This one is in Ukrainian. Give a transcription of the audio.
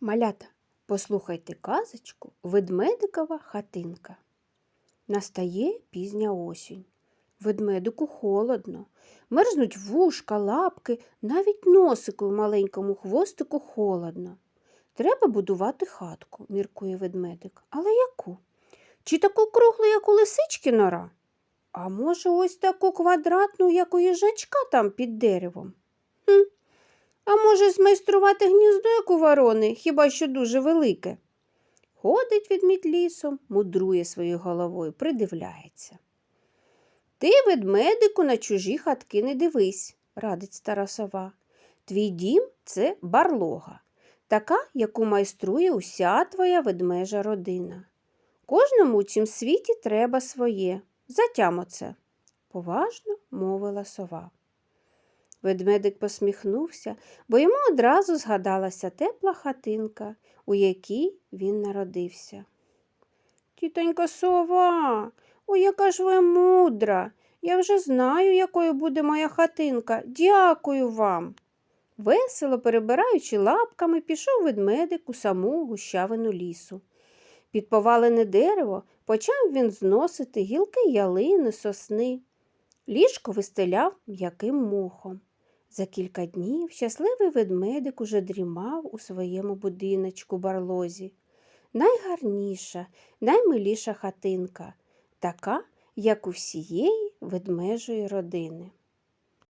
Малята, послухайте казочку Ведмедикова хатинка. Настає пізня осінь. Ведмедику холодно, мерзнуть вушка, лапки, навіть носику в маленькому хвостику холодно. Треба будувати хатку, міркує ведмедик. Але яку? Чи таку круглу, як у лисички нора? А може, ось таку квадратну, як у їжачка там під деревом? Хм, а може, змайструвати гніздо, як у ворони, хіба що дуже велике? Ходить відмідь лісом, мудрує своєю головою, придивляється. Ти, ведмедику, на чужі хатки не дивись, радить стара сова. Твій дім це барлога, така, яку майструє уся твоя ведмежа родина. Кожному у цім світі треба своє. Затям оце, поважно мовила сова. Ведмедик посміхнувся, бо йому одразу згадалася тепла хатинка, у якій він народився. Тітонька сова, ой, яка ж ви мудра. Я вже знаю, якою буде моя хатинка. Дякую вам. Весело перебираючи лапками, пішов ведмедик у саму гущавину лісу. Під повалене дерево почав він зносити гілки ялини, сосни. Ліжко вистеляв м'яким мохом. За кілька днів щасливий ведмедик уже дрімав у своєму будиночку барлозі. Найгарніша, наймиліша хатинка, така, як у всієї ведмежої родини.